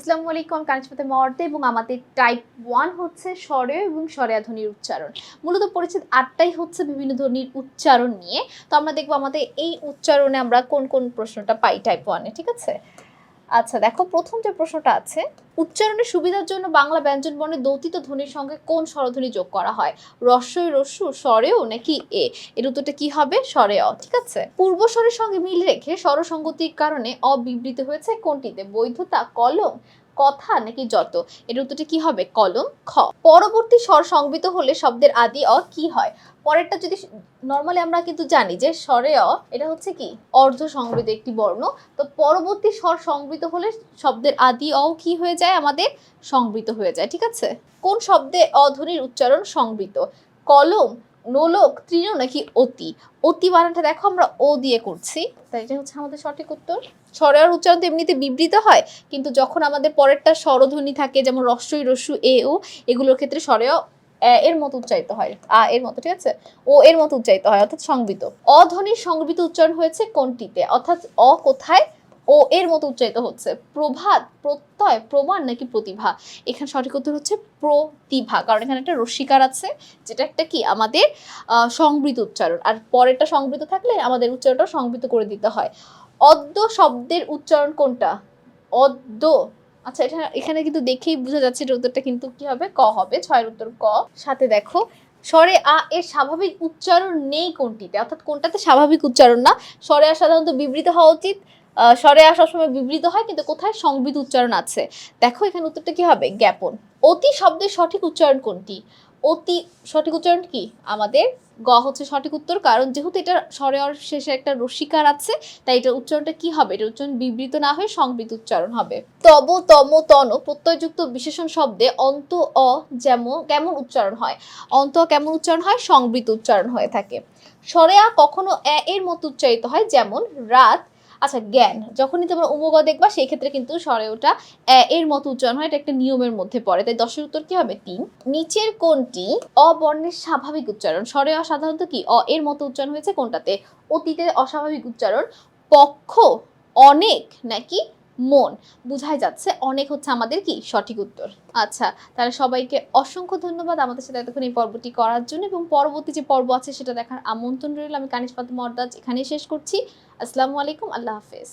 আসসালামু আলাইকুম কানিজপাতে মর্দে এবং আমাদের টাইপ ওয়ান হচ্ছে স্বরে এবং স্বরেয়া ধ্বনির উচ্চারণ। মূলত পরিচিত আটটাই হচ্ছে বিভিন্ন ধ্বনির উচ্চারণ নিয়ে। তো আমরা দেখব আমাদের এই উচ্চারণে আমরা কোন কোন প্রশ্নটা পাই টাইপ ওয়ানে ঠিক আছে? আচ্ছা দেখো, প্রথম যে প্রশ্নটা আছে, উচ্চারণের সুবিধার জন্য বাংলা ব্যঞ্জন বর্ণে দৌতিত ধ্বনির সঙ্গে কোন স্বরধ্বনি যোগ করা হয়? রস্যই রস্যু, স্বরেও নাকি এ? এর উত্তরটা কি হবে? স্বরে অ, ঠিক আছে? পূর্ব স্বরের সঙ্গে মিল রেখে স্বরসঙ্গতির কারণে অবিবৃত হয়েছে কোনটিতে? বৈধতা, কলম কথা নাকি যত? এর উত্তরটি কি হবে? কলম খ। পরবর্তী স্বর সংবিত হলে শব্দের আদি অ কি হয়? পরেরটা যদি নর্মালি আমরা কিন্তু জানি যে স্বরে অ, এটা হচ্ছে কি? অর্ধ সংবৃত একটি বর্ণ। তো পরবর্তী স্বর সংবৃত হলে শব্দের আদি অ কি হয়ে যায়? আমাদের সংবৃত হয়ে যায়। ঠিক আছে? কোন শব্দে অধ্বনির উচ্চারণ সংবৃত? কলম নোলক তৃণ নাকি অতি? অতি বানানটা দেখো, আমরা ও দিয়ে করছি। তাই এটা হচ্ছে আমাদের সঠিক উত্তর। স্বরের উচ্চারণ তো এমনিতে বিবৃত হয়, কিন্তু যখন আমাদের পরেরটা স্বরধ্বনি থাকে, যেমন রস্যই রস্যু এ ও, এগুলোর ক্ষেত্রে স্বরেও এর মতো উচ্চারিত হয়। আ এর মতো, ঠিক আছে? ও এর মতো উচ্চারিত হয়, অর্থাৎ সংবিত। অধ্বনির সংবিত উচ্চারণ হয়েছে কোনটিতে? অর্থাৎ অ কোথায়? ও এর মতো উচ্চারিত হচ্ছে। প্রভাত, প্রত্যয়, প্রমাণ নাকি প্রতিভা? এখানে সঠিক উত্তর হচ্ছে প্রতিভা, কারণ এখানে একটা রস্বীকার আছে, যেটা একটা কি? আমাদের সংবৃত উচ্চারণ। আর পরেরটা সংবৃত থাকলে আমাদের উচ্চারণটা সংবৃত করে দিতে হয়। অদ্য শব্দের উচ্চারণ কোনটা? অদ্য। আচ্ছা এটা এখানে কিন্তু দেখেই বোঝা যাচ্ছে এটা উত্তরটা কিন্তু কি হবে? ক হবে, ছয়ের উত্তর ক। সাথে দেখো, স্বরে আ এর স্বাভাবিক উচ্চারণ নেই কোনটিতে, অর্থাৎ কোনটাতে স্বাভাবিক উচ্চারণ না? স্বরে আ সাধারণত বিবৃত হওয়া উচিত স্বরে আ সবসময় বিবৃত হয়, কিন্তু কোথায় সংবিত উচ্চারণ আছে? দেখো, এখানে উত্তরটা কি হবে? জ্ঞাপন। অতি শব্দের সঠিক উচ্চারণ কোনটি? অতি সঠিক উচ্চারণ কি? আমাদের গ হচ্ছে সঠিক উত্তর, কারণ যেহেতু এটা স্বরে অর শেষে একটা রসিকার আছে, তাই এটা উচ্চারণটা কি হবে? এটা উচ্চারণ বিবৃত না হয়ে সংবৃত উচ্চারণ হবে। তব, তম, তন, প্রত্যয়যুক্ত বিশেষণ শব্দে অন্ত, অ যেমন, কেমন উচ্চারণ হয়? অন্ত কেমন উচ্চারণ হয়? সংবৃত উচ্চারণ হয়ে থাকে। স্বরে আ কখনো এ এর মতো উচ্চারিত হয়, যেমন রাত আচ্ছা জ্ঞান। যখনই তোমরা উমগ দেখবা, সেই ক্ষেত্রে কিন্তু স্বরে ওটা এর মতো উচ্চারণ হয়, এটা একটা নিয়মের মধ্যে পড়ে। তাই দশের উত্তর কি হবে? তিন। নিচের কোনটি অবর্ণের স্বাভাবিক উচ্চারণ। স্বরে সাধারণত কি? অ, এর মতো উচ্চারণ হয়েছে কোনটাতে? অতীতে অস্বাভাবিক উচ্চারণ। পক্ষ অনেক নাকি মন। বুঝাই যাচ্ছে অনেক হচ্ছে আমাদের কি সঠিক উত্তর। আচ্ছা তাহলে সবাইকে অসংখ্য ধন্যবাদ আমাদের সাথে এতক্ষণ এই পর্বটি করার জন্য এবং পরবর্তী যে পর্ব আছে সেটা দেখার আমন্ত্রণ রইল। আমি কানিস পাত মর্দাজ এখানেই শেষ করছি। আসসালামু আলাইকুম, আল্লাহ হাফেজ।